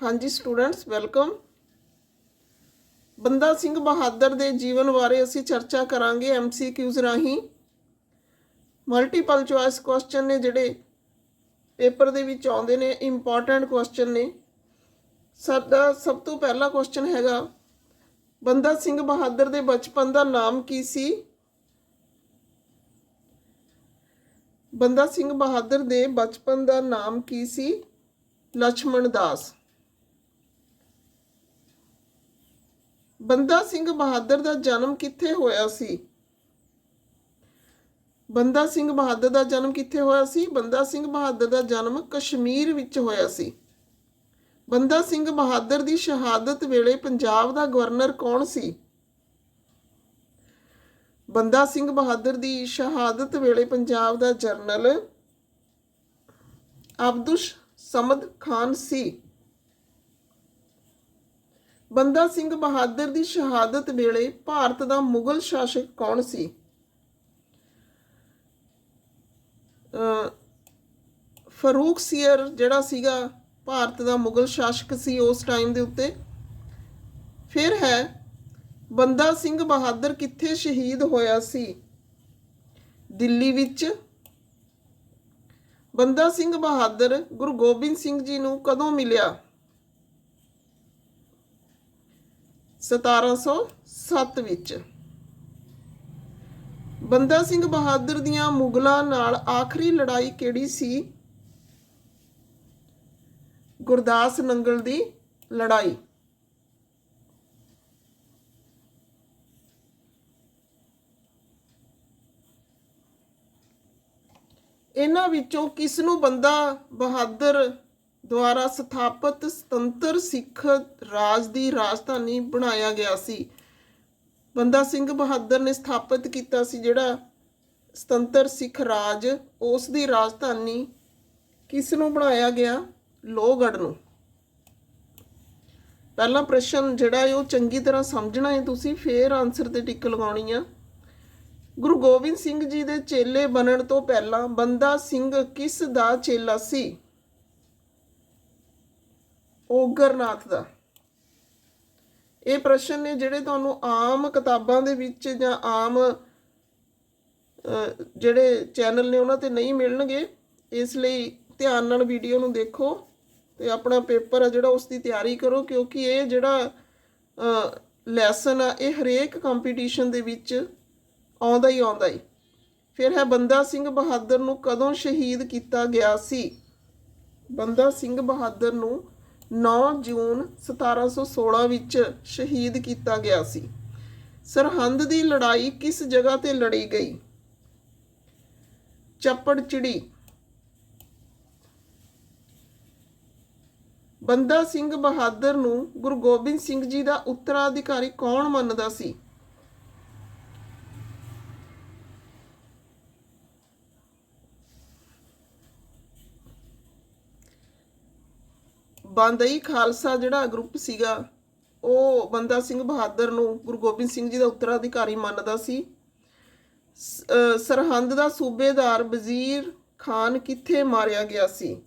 ਹਾਂਜੀ students welcome ਬੰਦਾ ਸਿੰਘ ਬਹਾਦਰ ਦੇ ਜੀਵਨ ਬਾਰੇ ਅਸੀਂ ਚਰਚਾ ਕਰਾਂਗੇ ਐਮਸੀਕਿਊਜ਼ ਰਾਹੀਂ। ਮਲਟੀਪਲ ਚੁਆਇਸ ਕੁਐਸਚਨ ਨੇ ਜਿਹੜੇ ਪੇਪਰ ਦੇ ਵਿੱਚ ਆਉਂਦੇ ਨੇ ਇੰਪੋਰਟੈਂਟ ਕੁਐਸਚਨ ਨੇ। ਸਾਡਾ ਸਭ ਤੋਂ ਪਹਿਲਾ ਕੁਐਸਚਨ ਹੈਗਾ, ਬੰਦਾ ਸਿੰਘ ਬਹਾਦਰ ਦੇ ਬਚਪਨ ਦਾ ਨਾਮ ਕੀ ਸੀ? ਬੰਦਾ ਸਿੰਘ ਬਹਾਦਰ ਦੇ ਬਚਪਨ ਦਾ ਨਾਮ ਕੀ ਸੀ? ਲక్ష్మణ ਦਾਸ। ਬੰਦਾ ਸਿੰਘ ਬਹਾਦਰ ਦਾ ਜਨਮ ਕਿੱਥੇ ਹੋਇਆ ਸੀ? ਬੰਦਾ ਸਿੰਘ ਬਹਾਦਰ ਦਾ ਜਨਮ ਕਿੱਥੇ ਹੋਇਆ ਸੀ? ਬੰਦਾ ਸਿੰਘ ਬਹਾਦਰ ਦਾ ਜਨਮ ਕਸ਼ਮੀਰ ਵਿੱਚ ਹੋਇਆ ਸੀ। ਬੰਦਾ ਸਿੰਘ ਬਹਾਦਰ ਦੀ ਸ਼ਹਾਦਤ ਵੇਲੇ ਪੰਜਾਬ ਦਾ ਗਵਰਨਰ ਕੌਣ ਸੀ? ਬੰਦਾ ਸਿੰਘ ਬਹਾਦਰ ਦੀ ਸ਼ਹਾਦਤ ਵੇਲੇ ਪੰਜਾਬ ਦਾ ਜਰਨਲ ਅਬਦੁਸ਼ ਸਮਦ ਖਾਨ ਸੀ। ਬੰਦਾ ਸਿੰਘ ਬਹਾਦਰ ਦੀ ਸ਼ਹਾਦਤ ਵੇਲੇ ਭਾਰਤ ਦਾ ਮੁਗਲ ਸ਼ਾਸਕ ਕੌਣ ਸੀ? ਅ, ਫਰੂਖ ਸੀਰ ਜਿਹੜਾ ਸੀਗਾ ਭਾਰਤ ਦਾ ਮੁਗਲ ਸ਼ਾਸਕ ਸੀ ਉਸ ਟਾਈਮ ਦੇ ਉੱਤੇ। ਫਿਰ ਹੈ ਬੰਦਾ ਸਿੰਘ ਬਹਾਦਰ ਕਿੱਥੇ ਸ਼ਹੀਦ ਹੋਇਆ ਸੀ? ਦਿੱਲੀ ਵਿੱਚ। ਬੰਦਾ ਸਿੰਘ ਬਹਾਦਰ ਗੁਰੂ ਗੋਬਿੰਦ ਸਿੰਘ ਜੀ ਨੂੰ ਕਦੋਂ ਮਿਲਿਆ? 1707 ਵਿੱਚ। ਬੰਦਾ ਸਿੰਘ ਬਹਾਦਰ ਦੀਆਂ ਮੁਗਲਾਂ ਨਾਲ ਆਖਰੀ ਲੜਾਈ ਕਿਹੜੀ ਸੀ? ਗੁਰਦਾਸ ਨੰਗਲ ਦੀ ਲੜਾਈ। ਇਹਨਾਂ ਵਿੱਚੋਂ ਕਿਸ ਨੂੰ ਬੰਦਾ ਬਹਾਦਰ ਦੁਆਰਾ ਸਥਾਪਿਤ ਸੁਤੰਤਰ ਸਿੱਖ ਰਾਜ ਦੀ ਰਾਜਧਾਨੀ ਬਣਾਇਆ ਗਿਆ ਸੀ। ਬੰਦਾ ਸਿੰਘ ਬਹਾਦਰ ਨੇ ਸਥਾਪਿਤ ਕੀਤਾ ਸੀ ਜਿਹੜਾ ਸੁਤੰਤਰ ਸਿੱਖ ਰਾਜ, ਉਸ ਦੀ ਰਾਜਧਾਨੀ ਕਿਸ ਨੂੰ ਬਣਾਇਆ ਗਿਆ? ਲੋਹਗੜ੍ਹ ਨੂੰ। ਪਹਿਲਾ ਪ੍ਰਸ਼ਨ ਜਿਹੜਾ ਹੈ ਉਹ ਚੰਗੀ ਤਰ੍ਹਾਂ ਸਮਝਣਾ ਹੈ ਤੁਸੀਂ, ਫੇਰ ਆਨਸਰ ਤੇ ਟਿਕ ਲਗਾਉਣੀ ਆ। ਗੁਰੂ ਗੋਬਿੰਦ ਸਿੰਘ ਜੀ ਦੇ ਚੇਲੇ ਬਣਨ ਤੋਂ ਪਹਿਲਾਂ ਬੰਦਾ ਸਿੰਘ ਕਿਸ ਦਾ ਚੇਲਾ ਸੀ? ਓਗਰਨਾਥ ਦਾ। ਇਹ ਪ੍ਰਸ਼ਨ ਨੇ ਜਿਹੜੇ ਤੁਹਾਨੂੰ ਆਮ ਕਿਤਾਬਾਂ ਦੇ ਵਿੱਚ ਜਾਂ ਆਮ ਜਿਹੜੇ ਚੈਨਲ ਨੇ ਉਹਨਾਂ ਤੇ ਨਹੀਂ ਮਿਲਣਗੇ, ਇਸ ਲਈ ਧਿਆਨ ਨਾਲ ਵੀਡੀਓ ਨੂੰ ਦੇਖੋ ਤੇ ਆਪਣਾ ਪੇਪਰ ਆ ਜਿਹੜਾ ਉਸ ਦੀ ਤਿਆਰੀ ਕਰੋ, ਕਿਉਂਕਿ ਇਹ ਜਿਹੜਾ ਲੈਸਨ ਆ, ਇਹ ਹਰੇਕ ਕੰਪੀਟੀਸ਼ਨ ਦੇ ਵਿੱਚ ਆਉਂਦਾ ਹੀ ਆਉਂਦਾ ਹੀ ਫਿਰ ਹੈ ਬੰਦਾ ਸਿੰਘ ਬਹਾਦਰ ਨੂੰ ਕਦੋਂ ਸ਼ਹੀਦ ਕੀਤਾ ਗਿਆ ਸੀ? ਬੰਦਾ ਸਿੰਘ ਬਹਾਦਰ ਨੂੰ 9 ਜੂਨ 1716 ਵਿੱਚ ਸ਼ਹੀਦ ਕੀਤਾ ਗਿਆ ਸੀ। ਸਰਹੰਦ ਦੀ ਲੜਾਈ ਕਿਸ ਜਗ੍ਹਾ ਤੇ ਲੜੀ ਗਈ? ਚੱਪੜਚਿੜੀ। ਬੰਦਾ ਸਿੰਘ ਬਹਾਦਰ ਨੂੰ ਗੁਰੂ ਗੋਬਿੰਦ ਸਿੰਘ ਜੀ ਦਾ ਉੱਤਰਾਧਿਕਾਰੀ ਕੌਣ ਮੰਨਦਾ ਸੀ? ਬੰਦਈ ਖਾਲਸਾ ਜਿਹੜਾ ਗਰੁੱਪ ਸੀਗਾ, ਉਹ ਬੰਦਾ ਸਿੰਘ ਬਹਾਦਰ ਨੂੰ ਗੁਰੂ ਗੋਬਿੰਦ ਸਿੰਘ ਜੀ ਦਾ ਉੱਤਰਾਧਿਕਾਰੀ ਮੰਨਦਾ ਸੀ। ਸ- ਸਰਹੰਦ ਦਾ ਸੂਬੇਦਾਰ ਵਜ਼ੀਰ ਖਾਨ ਕਿੱਥੇ ਮਾਰਿਆ ਗਿਆ ਸੀ?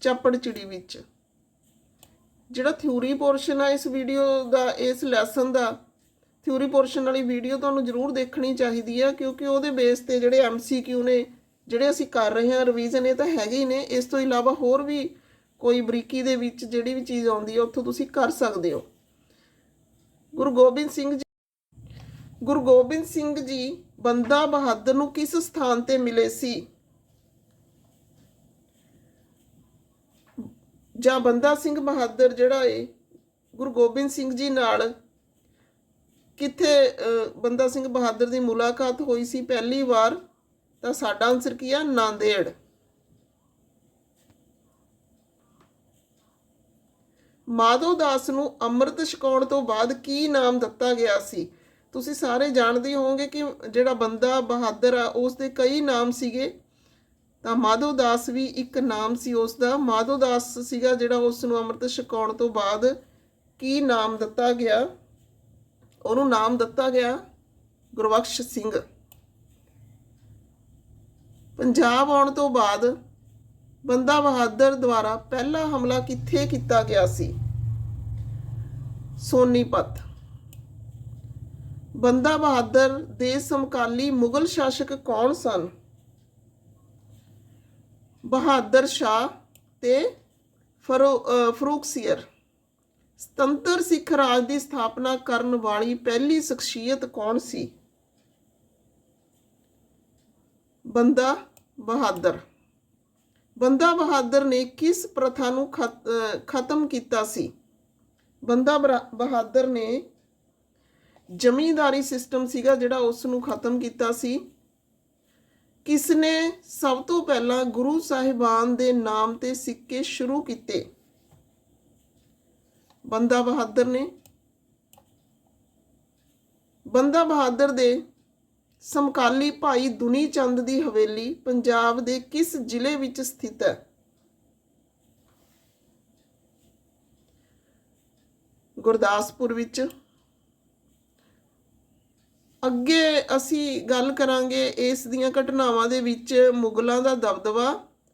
ਚੱਪੜਚਿੜੀ ਵਿੱਚ। ਜਿਹੜਾ ਥਿਊਰੀ ਪੋਰਸ਼ਨ ਆ, ਇਸ ਵੀਡੀਓ ਦਾ, ਇਸ ਲੈਸਨ ਦਾ, ਥਿਊਰੀ ਪੋਰਸ਼ਨ ਵਾਲੀ ਵੀਡੀਓ ਤੁਹਾਨੂੰ ਜ਼ਰੂਰ ਦੇਖਣੀ ਚਾਹੀਦੀ ਆ, ਕਿਉਂਕਿ ਉਹਦੇ ਬੇਸ ਤੇ ਜਿਹੜੇ ਐਮਸੀਕਿਊ ਨੇ, ਜਿਹੜੇ ਅਸੀਂ ਕਰ ਰਹੇ ਹਾਂ ਰਿਵੀਜ਼ਨ ਇਹ ਤਾਂ ਹੈਗੇ ਹੀ ਨੇ। ਇਸ ਤੋਂ ਇਲਾਵਾ ਹੋਰ ਵੀ ਕੋਈ ਬਰੀਕੀ ਦੇ ਵਿੱਚ ਜਿਹੜੀ ਵੀ ਚੀਜ਼ ਆਉਂਦੀ ਹੈ ਉੱਥੋਂ ਤੁਸੀਂ ਕਰ ਸਕਦੇ ਹੋ। ਗੁਰੂ ਗੋਬਿੰਦ ਸਿੰਘ ਜੀ ਗੁਰੂ ਗੋਬਿੰਦ ਸਿੰਘ ਜੀ ਬੰਦਾ ਬਹਾਦਰ ਨੂੰ ਕਿਸ ਸਥਾਨ ਤੇ ਮਿਲੇ ਸੀ? ਜਾਂ ਬੰਦਾ ਸਿੰਘ ਬਹਾਦਰ ਜਿਹੜਾ ਏ, ਗੁਰੂ ਗੋਬਿੰਦ ਸਿੰਘ ਜੀ ਨਾਲ ਕਿੱਥੇ ਬੰਦਾ ਸਿੰਘ ਬਹਾਦਰ ਦੀ ਮੁਲਾਕਾਤ ਹੋਈ ਸੀ ਪਹਿਲੀ ਵਾਰ? ਤਾਂ ਸਾਡਾ ਆਨਸਰ ਕੀ ਆ? ਨਾਂਦੇੜ। ਮਾਧੋ ਦਾਸ ਨੂੰ ਅੰਮ੍ਰਿਤ ਛਕਾਉਣ ਤੋਂ ਬਾਅਦ ਕੀ ਨਾਮ ਦਿੱਤਾ ਗਿਆ ਸੀ? ਤੁਸੀਂ ਸਾਰੇ ਜਾਣਦੇ ਹੋਵੋਗੇ ਕਿ ਜਿਹੜਾ ਬੰਦਾ ਬਹਾਦਰ ਆ ਉਸ ਦੇ ਕਈ ਨਾਮ ਸੀਗੇ। ਤਾਂ ਮਾਧੋ ਦਾਸ ਵੀ ਇੱਕ ਨਾਮ ਸੀ ਉਸ ਦਾ ਮਾਧੋ ਦਾਸ ਸੀਗਾ ਜਿਹੜਾ ਉਸ ਨੂੰ ਅੰਮ੍ਰਿਤ ਛਕਾਉਣ ਤੋਂ ਬਾਅਦ ਕੀ ਨਾਮ ਦਿੱਤਾ ਗਿਆ? ਉਹਨੂੰ ਨਾਮ ਦਿੱਤਾ ਗਿਆ ਗੁਰਬਖਸ਼ ਸਿੰਘ। ਪੰਜਾਬ ਆਉਣ ਤੋਂ ਬਾਅਦ ਬੰਦਾ ਬਹਾਦਰ ਦੁਆਰਾ ਪਹਿਲਾ ਹਮਲਾ ਕਿੱਥੇ ਕੀਤਾ ਗਿਆ ਸੀ? ਸੋਨੀਪਤ ਬੰਦਾ ਬਹਾਦਰ ਦੇ ਸਮਕਾਲੀ ਮੁਗਲ ਸ਼ਾਸਕ ਕੌਣ ਸਨ? ਬਹਾਦਰ ਸ਼ਾਹ ਤੇ ਫਰੋ ਅਹ ਸੁਤੰਤਰ ਸਿੱਖ ਰਾਜ ਦੀ ਸਥਾਪਨਾ ਕਰਨ ਵਾਲੀ ਪਹਿਲੀ ਸ਼ਖਸੀਅਤ ਕੌਣ ਸੀ? ਬੰਦਾ ਬਹਾਦਰ। ਬੰਦਾ ਬਹਾਦਰ ਨੇ ਕਿਸ ਪ੍ਰਥਾ ਨੂੰ ਖਤ- ਖਤਮ ਕੀਤਾ ਸੀ? ਬੰਦਾ ਬਰਾ- ਬਹਾਦਰ ਨੇ ਜ਼ਮੀਂਦਾਰੀ ਸਿਸਟਮ ਸੀਗਾ ਜਿਹੜਾ ਉਸ ਨੂੰ ਖਤਮ ਕੀਤਾ ਸੀ। ਕਿਸ ਨੇ ਸਭ ਤੋਂ ਪਹਿਲਾਂ ਗੁਰੂ ਸਾਹਿਬਾਨ ਦੇ ਨਾਮ ਤੇ ਸਿੱਕੇ ਸ਼ੁਰੂ ਕੀਤੇ। ਬੰਦਾ ਬਹਾਦਰ ਨੇ। ਬੰਦਾ ਬਹਾਦਰ ਦੇ ਸਮਕਾਲੀ ਭਾਈ ਦੁਨੀ ਚੰਦ ਦੀ ਹਵੇਲੀ ਪੰਜਾਬ ਦੇ ਕਿਸ ਜ਼ਿਲ੍ਹੇ ਵਿੱਚ ਸਥਿਤ ਹੈ? ਗੁਰਦਾਸਪੁਰ ਵਿੱਚ। ਅੱਗੇ ਅਸੀਂ ਗੱਲ ਕਰਾਂਗੇ ਇਸ ਦੀਆਂ ਘਟਨਾਵਾਂ ਦੇ ਵਿੱਚ ਮੁਗਲਾਂ ਦਾ ਦਬਦਬਾ,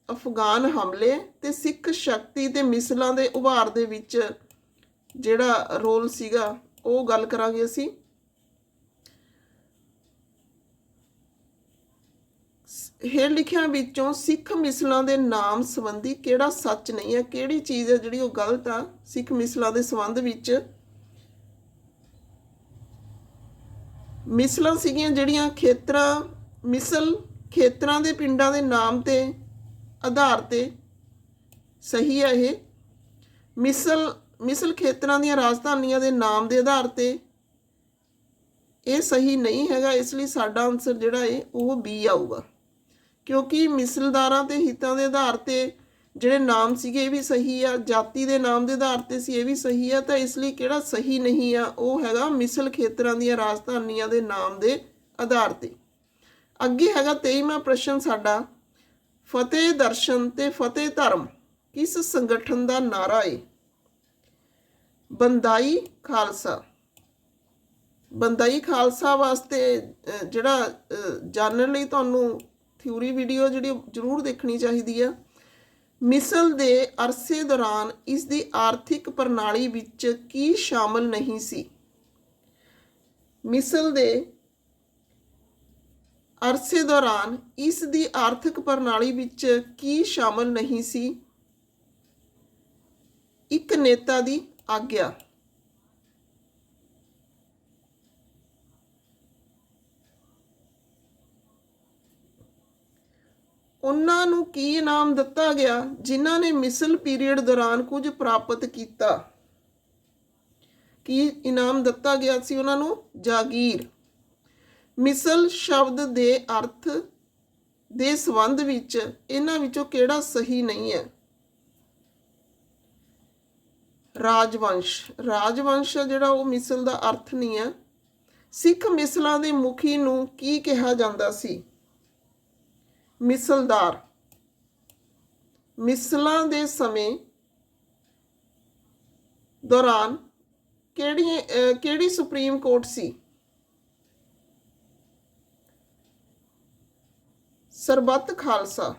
ਅਫਗਾਨ ਹਮਲੇ ਤੇ ਸਿੱਖ ਸ਼ਕਤੀ ਤੇ ਮਿਸਲਾਂ ਦੇ ਉਭਾਰ ਦੇ ਵਿੱਚ ਜਿਹੜਾ ਰੋਲ ਸੀਗਾ, ਉਹ ਗੱਲ ਕਰਾਂਗੇ ਅਸੀਂ। ਹੇਠ ਲਿਖਿਆਂ ਵਿੱਚੋਂ ਸਿੱਖ ਮਿਸਲਾਂ ਦੇ ਨਾਮ ਸੰਬੰਧੀ ਕਿਹੜਾ ਸੱਚ ਨਹੀਂ ਹੈ, ਕਿਹੜੀ ਚੀਜ਼ ਹੈ ਜਿਹੜੀ ਉਹ ਗਲਤ ਆ? ਸਿੱਖ ਮਿਸਲਾਂ ਦੇ ਸੰਬੰਧ ਵਿੱਚ ਮਿਸਲਾਂ ਸੀਗੀਆਂ ਜਿਹੜੀਆਂ ਖੇਤਰਾਂ, ਮਿਸਲ ਖੇਤਰਾਂ ਦੇ ਪਿੰਡਾਂ ਦੇ ਨਾਮ ਤੇ ਆਧਾਰ ਤੇ ਸਹੀ ਹੈ ਇਹ। ਮਿਸਲ ਮਿਸਲ ਖੇਤਰਾਂ ਦੀਆਂ ਰਾਜਧਾਨੀਆਂ ਦੇ ਨਾਮ ਦੇ ਆਧਾਰ ਤੇ ਇਹ ਸਹੀ ਨਹੀਂ ਹੈਗਾ, ਇਸ ਲਈ ਸਾਡਾ ਆਨਸਰ ਜਿਹੜਾ ਹੈ ਉਹ ਬੀ ਆਊਗਾ। ਕਿਉਂਕਿ ਮਿਸਲਦਾਰਾਂ ਤੇ ਹਿੱਤਾਂ ਦੇ ਆਧਾਰ ਤੇ ਜਿਹੜੇ ਨਾਮ ਸੀਗੇ ਇਹ ਵੀ ਸਹੀ ਆ, ਜਾਤੀ ਦੇ ਨਾਮ ਦੇ ਆਧਾਰ ਤੇ ਸੀ ਇਹ ਵੀ ਸਹੀ ਆ, ਤਾਂ ਇਸ ਲਈ ਕਿਹੜਾ ਸਹੀ ਨਹੀਂ ਆ, ਉਹ ਹੈਗਾ ਮਿਸਲ ਖੇਤਰਾਂ ਦੀਆਂ ਰਾਜਧਾਨੀਆਂ ਦੇ ਨਾਮ ਦੇ ਆਧਾਰ ਤੇ। ਅੱਗੇ ਹੈਗਾ 23ਵਾਂ ਪ੍ਰਸ਼ਨ ਸਾਡਾ, ਫਤਿਹ ਦਰਸ਼ਨ ਤੇ ਫਤਿਹ ਧਰਮ ਕਿਸ ਸੰਗਠਨ ਦਾ ਨਾਰਾ ਏ? ਬੰਦਾਈ ਖਾਲਸਾ। ਬੰਦਾਈ ਖਾਲਸਾ ਵਾਸਤੇ ਜਿਹੜਾ ਜਾਣਨ ਲਈ ਤੁਹਾਨੂੰ ਥਿਊਰੀ ਵੀਡੀਓ ਜਿਹੜੀ ਜ਼ਰੂਰ ਦੇਖਣੀ ਚਾਹੀਦੀ ਆ। ਮਿਸਲ ਦੇ ਅਰਸੇ ਦੌਰਾਨ ਇਸ ਦੀ ਆਰਥਿਕ ਪ੍ਰਣਾਲੀ ਵਿੱਚ ਕੀ ਸ਼ਾਮਲ ਨਹੀਂ ਸੀ। ਮਿਸਲ ਦੇ ਅਰਸੇ ਦੌਰਾਨ ਇਸ ਦੀ ਆਰਥਿਕ ਪ੍ਰਣਾਲੀ ਵਿੱਚ ਕੀ ਸ਼ਾਮਲ ਨਹੀਂ ਸੀ, ਇੱਕ ਨੇਤਾ ਦੀ ਆਗਿਆ। ਉਹਨਾਂ ਨੂੰ ਕੀ ਇਨਾਮ ਦਿੱਤਾ ਗਿਆ ਜਿਨ੍ਹਾਂ ਨੇ ਮਿਸਲ ਪੀਰੀਅਡ ਦੌਰਾਨ ਕੁਝ ਪ੍ਰਾਪਤ ਕੀਤਾ? ਕੀ ਇਨਾਮ ਦਿੱਤਾ ਗਿਆ ਸੀ ਉਹਨਾਂ ਨੂੰ? ਜਾਗੀਰ। ਮਿਸਲ ਸ਼ਬਦ ਦੇ ਅਰਥ ਦੇ ਸੰਬੰਧ ਵਿੱਚ ਇਹਨਾਂ ਵਿੱਚੋਂ ਕਿਹੜਾ ਸਹੀ ਨਹੀਂ ਹੈ? ਰਾਜਵੰਸ਼। ਰਾਜਵੰਸ਼ ਆ ਜਿਹੜਾ ਉਹ ਮਿਸਲ ਦਾ ਅਰਥ ਨਹੀਂ ਹੈ। ਸਿੱਖ ਮਿਸਲਾਂ ਦੇ ਮੁਖੀ ਨੂੰ ਕੀ ਕਿਹਾ ਜਾਂਦਾ ਸੀ? ਮਿਸਲਦਾਰ। ਮਿਸਲਾਂ ਦੇ ਸਮੇਂ ਦੌਰਾਨ ਕਿਹੜੀ ਕਿਹੜੀ ਸੁਪਰੀਮ ਕੋਰਟ ਸੀ? ਸਰਬੱਤ ਖਾਲਸਾ।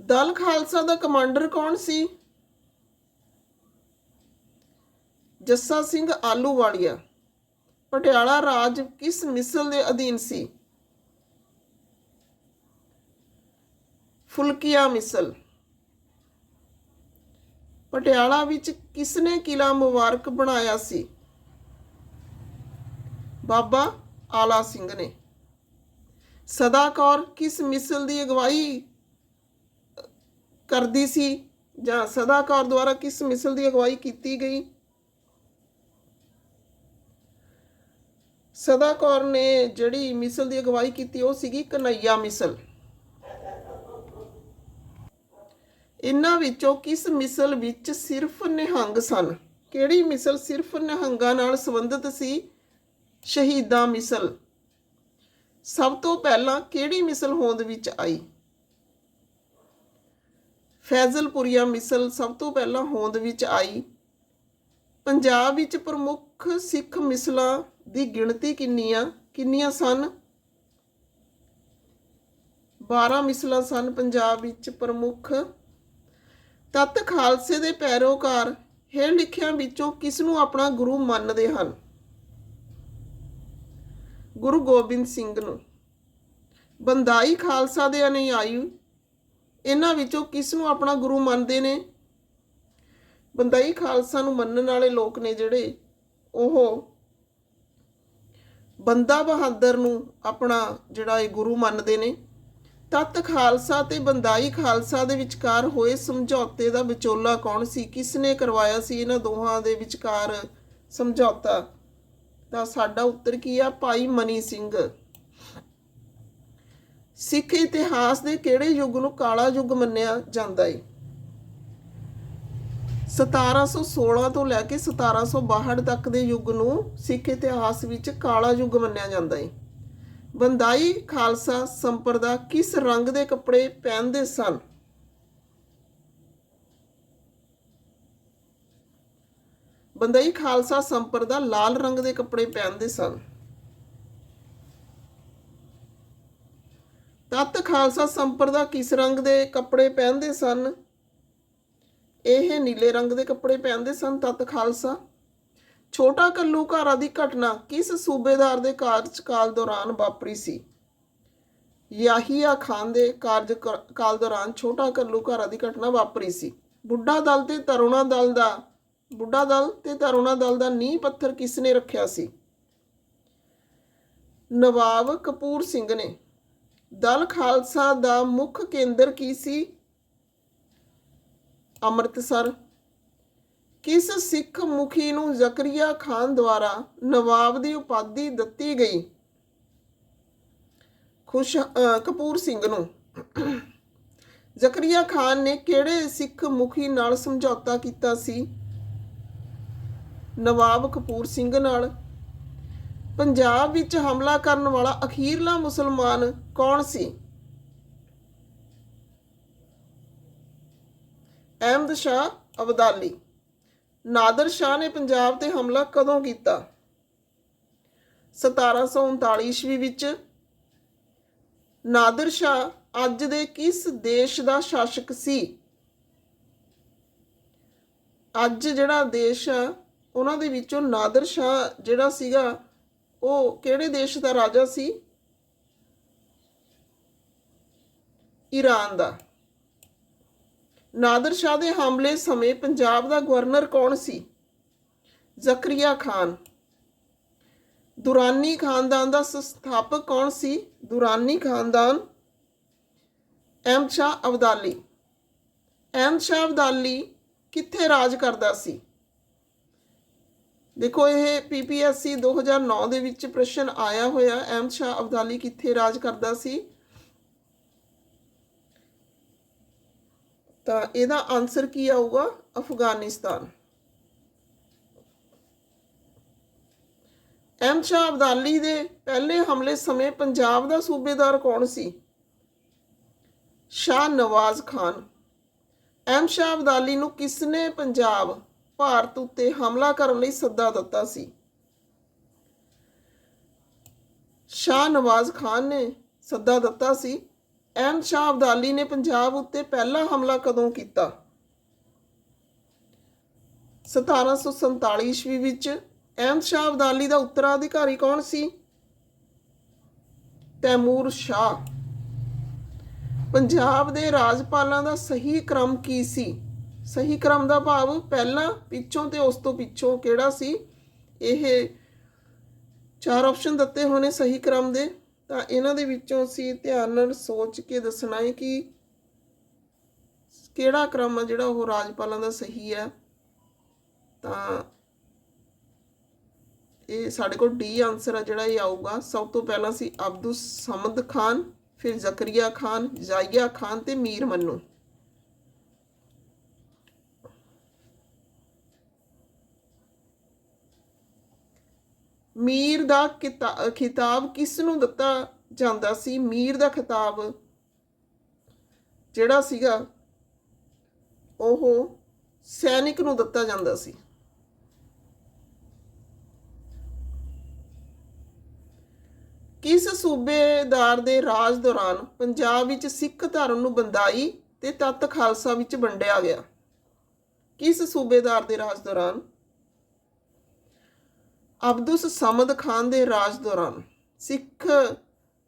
ਦਲ ਖਾਲਸਾ ਦਾ ਕਮਾਂਡਰ ਕੌਣ ਸੀ? ਜੱਸਾ ਸਿੰਘ ਆਲੂਵਾਲੀਆ ਪਟਿਆਲਾ ਰਾਜ ਕਿਸ ਮਿਸਲ ਦੇ ਅਧੀਨ ਸੀ? ਫੁਲਕੀਆ ਮਿਸਲ। ਪਟਿਆਲਾ ਵਿੱਚ ਕਿਸ ਨੇ ਕਿਲਾ ਮੁਬਾਰਕ ਬਣਾਇਆ ਸੀ? ਬਾਬਾ ਆਲਾ ਸਿੰਘ ਨੇ। ਸਦਾ ਕੌਰ ਕਿਸ ਮਿਸਲ ਦੀ ਅਗਵਾਈ ਕਰਦੀ ਸੀ ਜਾਂ ਸਦਾ ਕੌਰ ਦੁਆਰਾ ਕਿਸ ਮਿਸਲ ਦੀ ਅਗਵਾਈ ਕੀਤੀ ਗਈ? ਸਦਾ ਕੌਰ ਨੇ ਜਿਹੜੀ ਮਿਸਲ ਦੀ ਅਗਵਾਈ ਕੀਤੀ, ਉਹ ਸੀਗੀ ਕਨਈਆ ਮਿਸਲ। ਇਹਨਾਂ ਵਿੱਚੋਂ ਕਿਸ ਮਿਸਲ ਵਿੱਚ ਸਿਰਫ ਨਿਹੰਗ ਸਨ? ਕਿਹੜੀ ਮਿਸਲ ਸਿਰਫ ਨਿਹੰਗਾਂ ਨਾਲ ਸੰਬੰਧਿਤ ਸੀ? ਸ਼ਹੀਦਾਂ ਮਿਸਲ। ਸਭ ਤੋਂ ਪਹਿਲਾਂ ਕਿਹੜੀ ਮਿਸਲ ਹੋਂਦ ਵਿੱਚ ਆਈ? ਫੈਜ਼ਲਪੁਰੀਆ ਮਿਸਲ ਸਭ ਤੋਂ ਪਹਿਲਾਂ ਹੋਂਦ ਵਿੱਚ ਆਈ। ਪੰਜਾਬ ਵਿੱਚ ਪ੍ਰਮੁੱਖ ਸਿੱਖ ਮਿਸਲਾਂ ਦੀ ਗਿਣਤੀ ਕਿੰਨੀਆਂ ਕਿੰਨੀਆਂ ਸਨ? 12 ਮਿਸਲਾਂ ਸਨ ਪੰਜਾਬ ਵਿੱਚ ਪ੍ਰਮੁੱਖ। ਤਤ ਖਾਲਸੇ ਦੇ ਪੈਰੋਕਾਰ ਹੇਠ ਲਿਖਿਆਂ ਵਿੱਚੋਂ ਕਿਸ ਨੂੰ ਆਪਣਾ ਗੁਰੂ ਮੰਨਦੇ ਹਨ? ਗੁਰੂ ਗੋਬਿੰਦ ਸਿੰਘ ਨੂੰ। ਬੰਦਾਈ ਖਾਲਸਾ ਦੇ ਅਨੁਯਾਈ ਇਹਨਾਂ ਵਿੱਚੋਂ ਕਿਸ ਨੂੰ ਆਪਣਾ ਗੁਰੂ ਮੰਨਦੇ ਨੇ? ਬੰਦਾਈ ਖਾਲਸਾ ਨੂੰ ਮੰਨਣ ਵਾਲੇ ਲੋਕ ਨੇ ਜਿਹੜੇ ਉਹ ਬੰਦਾ ਬਹਾਦਰ ਨੂੰ ਆਪਣਾ ਜਿਹੜਾ ਇਹ ਗੁਰੂ ਮੰਨਦੇ ਨੇ, ਤਤ ਖਾਲਸਾ ਤੇ ਬੰਦਾਈ ਖਾਲਸਾ ਦੇ ਵਿਚਕਾਰ ਹੋਏ ਸਮਝੌਤੇ ਦਾ ਵਿਚੋਲਾ ਕੌਣ ਸੀ? ਕਿਸ ਨੇ ਕਰਵਾਇਆ ਸੀ ਇਹਨਾਂ ਦੋਹਾਂ ਦੇ ਵਿਚਕਾਰ ਸਮਝੌਤਾ? ਤਾਂ ਸਾਡਾ ਉੱਤਰ ਕੀ ਆ? ਭਾਈ ਮਨੀ ਸਿੰਘ। ਸਿੱਖ ਇਤਿਹਾਸ ਦੇ ਕਿਹੜੇ ਯੁੱਗ ਨੂੰ ਕਾਲਾ ਯੁੱਗ ਮੰਨਿਆ ਜਾਂਦਾ ਹੈ 1716 ਤੋਂ ਲੈ ਕੇ 1762 ਤੱਕ ਦੇ ਯੁੱਗ ਨੂੰ ਸਿੱਖ ਇਤਿਹਾਸ ਵਿੱਚ ਕਾਲਾ ਯੁੱਗ ਮੰਨਿਆ ਜਾਂਦਾ ਹੈ। ਬੰਦਾਈ ਖਾਲਸਾ ਸੰਪਰਦਾ ਕਿਸ ਰੰਗ ਦੇ ਕੱਪੜੇ ਪਹਿਨਦੇ ਸਨ? ਬੰਦਾਈ ਖਾਲਸਾ ਸੰਪਰਦਾ ਲਾਲ ਰੰਗ ਦੇ ਕੱਪੜੇ ਪਹਿਨਦੇ ਸਨ। ਤਤ ਖਾਲਸਾ ਸੰਪਰਦਾ ਕਿਸ ਰੰਗ ਦੇ ਕੱਪੜੇ ਪਹਿਨਦੇ ਸਨ? ਇਹ ਨੀਲੇ ਰੰਗ ਦੇ ਕੱਪੜੇ ਪਹਿਨਦੇ ਸਨ, ਤਤ ਖਾਲਸਾ। ਛੋਟਾ ਕੱਲੂ ਘਾਰਾ ਦੀ ਘਟਨਾ ਕਿਸ ਸੂਬੇਦਾਰ ਦੇ ਕਾਰਜਕਾਲ ਦੌਰਾਨ ਵਾਪਰੀ ਸੀ? ਯਾਹੀਆ ਖਾਨ ਦੇ ਕਾਰਜਕਾਲ ਦੌਰਾਨ ਛੋਟਾ ਕੱਲੂ ਘਾਰਾ ਦੀ ਘਟਨਾ ਵਾਪਰੀ ਸੀ। ਬੁੱਢਾ ਦਲ ਤੇ ਤਰੁਣਾ ਦਲ ਦਾ, ਬੁੱਢਾ ਦਲ ਤੇ ਤਰੁਣਾ ਦਲ ਦਾ ਨੀਂਹ ਪੱਥਰ ਕਿਸ ਨੇ ਰੱਖਿਆ ਸੀ? ਨਵਾਬ ਕਪੂਰ ਸਿੰਘ ਨੇ। ਦਲ ਖਾਲਸਾ ਦਾ ਮੁੱਖ ਕੇਂਦਰ ਕੀ ਸੀ? ਅੰਮ੍ਰਿਤਸਰ। ਕਿਸ ਸਿੱਖ ਮੁਖੀ ਨੂੰ ਜ਼ਕਰੀਆ ਖਾਨ ਦੁਆਰਾ ਨਵਾਬ ਦੀ ਉਪਾਧੀ ਦਿੱਤੀ ਗਈ? ਖੁਸ਼ ਕਪੂਰ ਸਿੰਘ ਨੂੰ। ਜ਼ਕਰੀਆ ਖਾਨ ਨੇ ਕਿਹੜੇ ਸਿੱਖ ਮੁਖੀ ਨਾਲ ਸਮਝੌਤਾ ਕੀਤਾ ਸੀ? ਨਵਾਬ ਕਪੂਰ ਸਿੰਘ ਨਾਲ। ਪੰਜਾਬ ਵਿੱਚ ਹਮਲਾ ਕਰਨ ਵਾਲਾ ਅਖੀਰਲਾ ਮੁਸਲਮਾਨ ਕੌਣ ਸੀ? ਅਹਿਮਦ ਸ਼ਾਹ ਅਬਦਾਲੀ। ਨਾਦਰ ਸ਼ਾਹ ਨੇ ਪੰਜਾਬ ਤੇ ਹਮਲਾ ਕਦੋਂ ਕੀਤਾ? 1739 ਈਸਵੀ ਵਿੱਚ ਨਾਦਰ ਸ਼ਾਹ ਅੱਜ ਦੇ ਕਿਸ ਦੇਸ਼ ਦਾ ਸ਼ਾਸਕ ਸੀ? ਅੱਜ ਜਿਹੜਾ ਦੇਸ਼ ਆ, ਉਹਨਾਂ ਦੇ ਵਿੱਚੋਂ ਨਾਦਰ ਸ਼ਾਹ ਜਿਹੜਾ ਸੀਗਾ, ਉਹ ਕਿਹੜੇ ਦੇਸ਼ ਦਾ ਰਾਜਾ ਸੀ? ਈਰਾਨ ਦਾ। ਨਾਦਰ ਸ਼ਾਹ ਦੇ ਹਮਲੇ ਸਮੇਂ ਪੰਜਾਬ ਦਾ ਗਵਰਨਰ ਕੌਣ ਸੀ? ਜ਼ਕਰੀਆ ਖਾਨ। ਦੁਰਾਨੀ ਖਾਨਦਾਨ ਦਾ ਸੰਸਥਾਪਕ ਕੌਣ ਸੀ? ਦੁਰਾਨੀ ਖਾਨਦਾਨ ਅਹਿਮਦ ਸ਼ਾਹ ਅਬਦਾਲੀ। ਅਹਿਮਦ ਸ਼ਾਹ ਅਬਦਾਲੀ ਕਿੱਥੇ ਰਾਜ ਕਰਦਾ ਸੀ? ਦੇਖੋ, ਇਹ ਪੀਪੀਐਸਸੀ 2009 ਦੇ ਵਿੱਚ ਪ੍ਰਸ਼ਨ ਆਇਆ ਹੋਇਆ, ਅਹਿਮਦ ਸ਼ਾਹ ਅਬਦਾਲੀ ਕਿੱਥੇ ਰਾਜ ਕਰਦਾ ਸੀ? ਤਾਂ ਇਹਦਾ ਆਨਸਰ ਕੀ ਆਊਗਾ? ਅਫਗਾਨਿਸਤਾਨ। ਅਹਿਮਦ ਸ਼ਾਹ ਅਬਦਾਲੀ ਦੇ ਪਹਿਲੇ ਹਮਲੇ ਸਮੇਂ ਪੰਜਾਬ ਦਾ ਸੂਬੇਦਾਰ ਕੌਣ ਸੀ? ਸ਼ਾਹ ਨਵਾਜ਼ ਖਾਨ। ਅਹਿਮਦ ਸ਼ਾਹ ਅਬਦਾਲੀ ਨੂੰ ਕਿਸਨੇ ਪੰਜਾਬ, ਭਾਰਤ ਉੱਤੇ ਹਮਲਾ ਕਰਨ ਲਈ ਸੱਦਾ ਦਿੱਤਾ ਸੀ? ਸ਼ਾਹ ਨਵਾਜ਼ ਖਾਨ ਨੇ ਸੱਦਾ ਦਿੱਤਾ ਸੀ। ਅਹਿਮਦ ਸ਼ਾਹ ਅਬਦਾਲੀ ਨੇ ਪੰਜਾਬ ਉੱਤੇ ਪਹਿਲਾ ਹਮਲਾ ਕਦੋਂ ਕੀਤਾ? 1747 ਈਸਵੀ ਵਿੱਚ ਅਹਿਮਦ ਸ਼ਾਹ ਅਬਦਾਲੀ ਦਾ ਉੱਤਰਾਧਿਕਾਰੀ ਕੌਣ ਸੀ? ਤੈਮੂਰ ਸ਼ਾਹ। ਪੰਜਾਬ ਦੇ ਰਾਜਪਾਲਾਂ ਦਾ ਸਹੀ ਕ੍ਰਮ ਕੀ ਸੀ? ਸਹੀ ਕ੍ਰਮ ਦਾ ਭਾਵ ਪਹਿਲਾਂ, ਪਿੱਛੋਂ ਤੇ ਉਸ ਤੋਂ ਪਿੱਛੋਂ ਕਿਹੜਾ ਸੀ? ਇਹ ਚਾਰ ਆਪਸ਼ਨ ਦਿੱਤੇ ਹੋਣੇ ਸਹੀ ਕ੍ਰਮ ਦੇ। ਤਾਂ ਇਹਨਾਂ ਦੇ ਵਿੱਚੋਂ ਅਸੀਂ ਧਿਆਨ ਨਾਲ ਸੋਚ ਕੇ ਦੱਸਣਾ ਹੈ ਕਿ ਕਿਹੜਾ ਕ੍ਰਮ ਆ ਜਿਹੜਾ ਉਹ ਰਾਜਪਾਲਾਂ ਦਾ ਸਹੀ ਹੈ ਤਾਂ ਇਹ ਸਾਡੇ ਕੋਲ ਡੀ ਆਨਸਰ ਆ ਜਿਹੜਾ ਇਹ ਆਊਗਾ। ਸਭ ਤੋਂ ਪਹਿਲਾਂ ਸੀ ਅਬਦੁਲ ਸਮਦ ਖਾਨ, ਫਿਰ ਜ਼ਕਰੀਆ ਖਾਨ ਜ਼ਾਇਆ ਖਾਨ ਤੇ ਮੀਰ ਮੰਨੂ। ਮੀਰ ਦਾ ਕਿਤਾ- ਖਿਤਾਬ ਕਿਸ ਨੂੰ ਦਿੱਤਾ ਜਾਂਦਾ ਸੀ? ਮੀਰ ਦਾ ਖਿਤਾਬ ਜਿਹੜਾ ਸੀਗਾ, ਉਹ ਸੈਨਿਕ ਨੂੰ ਦਿੱਤਾ ਜਾਂਦਾ ਸੀ। ਕਿਸ ਸੂਬੇਦਾਰ ਦੇ ਰਾਜ ਦੌਰਾਨ ਪੰਜਾਬ ਵਿੱਚ ਸਿੱਖ ਧਰਮ ਨੂੰ ਬੰਦਾਈ ਤੇ ਤੱਤ ਖਾਲਸਾ ਵਿੱਚ ਵੰਡਿਆ ਗਿਆ? ਕਿਸ ਸੂਬੇਦਾਰ ਦੇ ਰਾਜ ਦੌਰਾਨ ਅਬਦੁਸ ਸਮਦ ਖਾਨ ਦੇ ਰਾਜ ਦੌਰਾਨ ਸਿੱਖ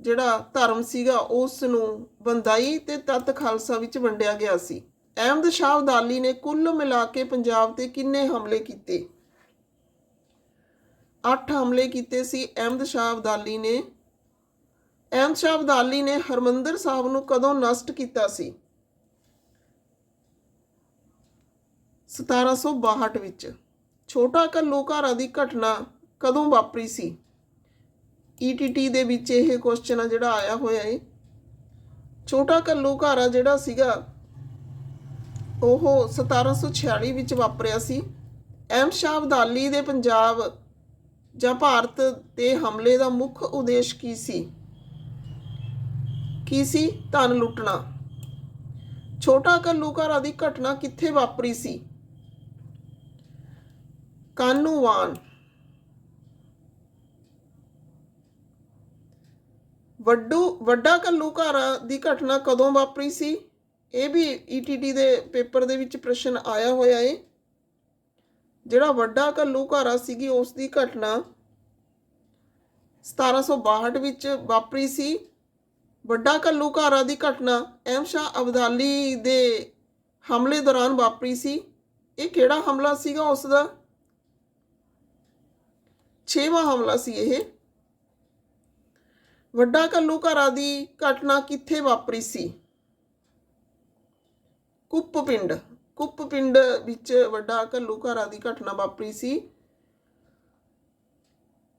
ਜਿਹੜਾ ਧਰਮ ਸੀਗਾ ਉਸ ਨੂੰ ਬੰਦਾਈ ਤੇ ਤੱਤ ਖਾਲਸਾ ਵਿੱਚ ਵੰਡਿਆ ਗਿਆ ਸੀ। ਅਹਿਮਦ ਸ਼ਾਹ ਅਬਦਾਲੀ ਨੇ ਕੁੱਲ ਮਿਲਾ ਕੇ ਪੰਜਾਬ ਤੇ ਕਿੰਨੇ ਹਮਲੇ ਕੀਤੇ? 8 ਹਮਲੇ ਕੀਤੇ ਸੀ। ਅਹਿਮਦ ਸ਼ਾਹ ਅਬਦਾਲੀ ਨੇ, ਅਹਿਮਦ ਸ਼ਾਹ ਅਬਦਾਲੀ ਨੇ ਹਰਮੰਦਰ ਸਾਹਿਬ ਨੂੰ ਕਦੋਂ ਨਸ਼ਟ ਕੀਤਾ ਸੀ? 1762 ਵਿੱਚ। ਛੋਟਾ ਘੱਲੂਘਾਰਾ ਦੀ ਘਟਨਾ ਕਦੋਂ ਵਾਪਰੀ ਸੀ? ਈਟੀਟੀ ਦੇ ਵਿੱਚ ਇਹ ਕੁਐਸਚਨ ਆ ਜਿਹੜਾ ਆਇਆ ਹੋਇਆ ਏ। ਛੋਟਾ ਘੱਲੂਘਾਰਾ ਜਿਹੜਾ ਸੀਗਾ, ਉਹ 1746 ਵਿੱਚ ਵਾਪਰਿਆ ਸੀ। ਅਹਿਮਦ ਸ਼ਾਹ ਅਬਦਾਲੀ ਦੇ ਪੰਜਾਬ ਜਾਂ ਭਾਰਤ ਤੇ ਹਮਲੇ ਦਾ ਮੁੱਖ ਉਦੇਸ਼ ਕੀ ਸੀ? ਕੀ ਸੀ? ਧਨ ਲੁੱਟਣਾ। ਛੋਟਾ ਘੱਲੂਘਾਰਾ ਦੀ ਘਟਨਾ ਕਿੱਥੇ ਵਾਪਰੀ ਸੀ? ਕਾਨੂੰਵਾਨ। ਵੱਡੂ ਵੱਡਾ ਘੱਲੂਘਾਰਾ ਦੀ ਘਟਨਾ ਕਦੋਂ ਵਾਪਰੀ ਸੀ? ਇਹ ਵੀ ਈਟੀਟੀ ਦੇ ਪੇਪਰ ਦੇ ਵਿੱਚ ਪ੍ਰਸ਼ਨ ਆਇਆ ਹੋਇਆ ਏ। ਜਿਹੜਾ ਵੱਡਾ ਘੱਲੂਘਾਰਾ ਸੀਗੀ, ਉਸ ਦੀ ਘਟਨਾ 1762 ਵਿੱਚ ਵਾਪਰੀ ਸੀ। ਵੱਡਾ ਘੱਲੂਘਾਰਾ ਦੀ ਘਟਨਾ ਅਹਿਮ ਸ਼ਾਹ ਅਬਦਾਲੀ ਦੇ ਹਮਲੇ ਦੌਰਾਨ ਵਾਪਰੀ ਸੀ। ਇਹ ਕਿਹੜਾ ਹਮਲਾ ਸੀਗਾ ਉਸ ਦਾ? ਛੇਵਾਂ ਹਮਲਾ ਸੀ ਇਹ। ਵੱਡਾ ਘੱਲੂਘਾਰਾ ਦੀ ਘਟਨਾ ਕਿੱਥੇ ਵਾਪਰੀ ਸੀ? ਕੁੱਪ ਪਿੰਡ ਕੁੱਪ ਪਿੰਡ ਵਿੱਚ ਵੱਡਾ ਘੱਲੂਘਾਰਾ ਦੀ ਘਟਨਾ ਵਾਪਰੀ ਸੀ।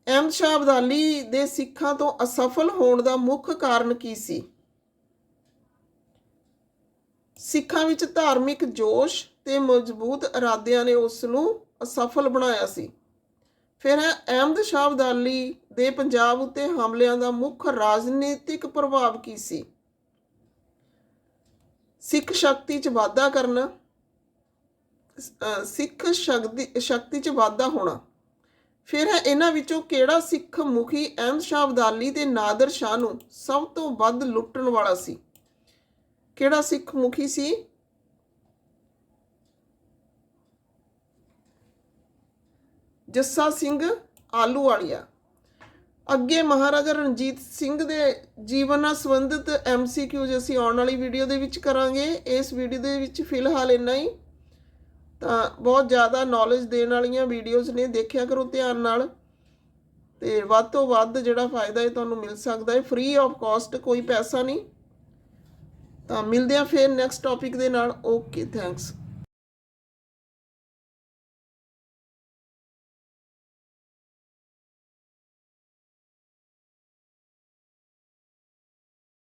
ਅਹਿਮਦ ਸ਼ਾਹ ਅਬਦਾਲੀ ਦੇ ਸਿੱਖਾਂ ਤੋਂ ਅਸਫਲ ਹੋਣ ਦਾ ਮੁੱਖ ਕਾਰਨ ਕੀ ਸੀ? ਸਿੱਖਾਂ ਵਿੱਚ ਧਾਰਮਿਕ ਜੋਸ਼ ਤੇ ਮਜ਼ਬੂਤ ਇਰਾਦਿਆਂ ਨੇ ਉਸ ਨੂੰ ਅਸਫਲ ਬਣਾਇਆ ਸੀ। ਫਿਰ ਹੈ ਅਹਿਮਦ ਸ਼ਾਹ ਅਬਦਾਲੀ ਦੇ ਪੰਜਾਬ ਉੱਤੇ ਹਮਲਿਆਂ ਦਾ ਮੁੱਖ ਰਾਜਨੀਤਿਕ ਪ੍ਰਭਾਵ ਕੀ ਸੀ? ਸਿੱਖ ਸ਼ਕਤੀ 'ਚ ਵਾਧਾ ਕਰਨਾ ਸਿੱਖ ਸ਼ਕਤੀ ਸ਼ਕਤੀ 'ਚ ਵਾਧਾ ਹੋਣਾ। ਫਿਰ ਹੈ ਇਹਨਾਂ ਵਿੱਚੋਂ ਕਿਹੜਾ ਸਿੱਖ ਮੁਖੀ ਅਹਿਮਦ ਸ਼ਾਹ ਅਬਦਾਲੀ ਤੇ ਨਾਦਰ ਸ਼ਾਹ ਨੂੰ ਸਭ ਤੋਂ ਵੱਧ ਲੁੱਟਣ ਵਾਲਾ ਸੀ? ਕਿਹੜਾ ਸਿੱਖ ਮੁਖੀ ਸੀ? ਜੱਸਾ ਸਿੰਘ ਆਲੂ ਵਾਲੀਆ ਅੱਗੇ ਮਹਾਰਾਜਾ ਰਣਜੀਤ ਸਿੰਘ ਦੇ ਜੀਵਨ ਨਾਲ ਸੰਬੰਧਿਤ ਐਮਸੀਕਿਊਜ਼ ਅਸੀਂ ਆਉਣ ਵਾਲੀ ਵੀਡੀਓ ਦੇ ਵਿੱਚ ਕਰਾਂਗੇ, ਇਸ ਵੀਡੀਓ ਦੇ ਵਿੱਚ ਫਿਲਹਾਲ ਇੰਨਾ ਹੀ। ਤਾਂ ਬਹੁਤ ਜ਼ਿਆਦਾ ਨੌਲੇਜ ਦੇਣ ਵਾਲੀਆਂ ਵੀਡੀਓਜ਼ ਨੇ, ਦੇਖਿਆ ਕਰੋ ਧਿਆਨ ਨਾਲ। ਤੇ ਵੱਧ ਤੋਂ ਵੱਧ ਜਿਹੜਾ ਫਾਇਦਾ ਹੈ ਤੁਹਾਨੂੰ ਮਿਲ ਸਕਦਾ ਹੈ ਫ੍ਰੀ ਆਫ ਕਾਸਟ ਕੋਈ ਪੈਸਾ ਨਹੀਂ। ਤਾਂ ਮਿਲਦੇ ਆ ਫਿਰ ਨੈਕਸਟ ਟੌਪਿਕ ਦੇ ਨਾਲ। Okay thanks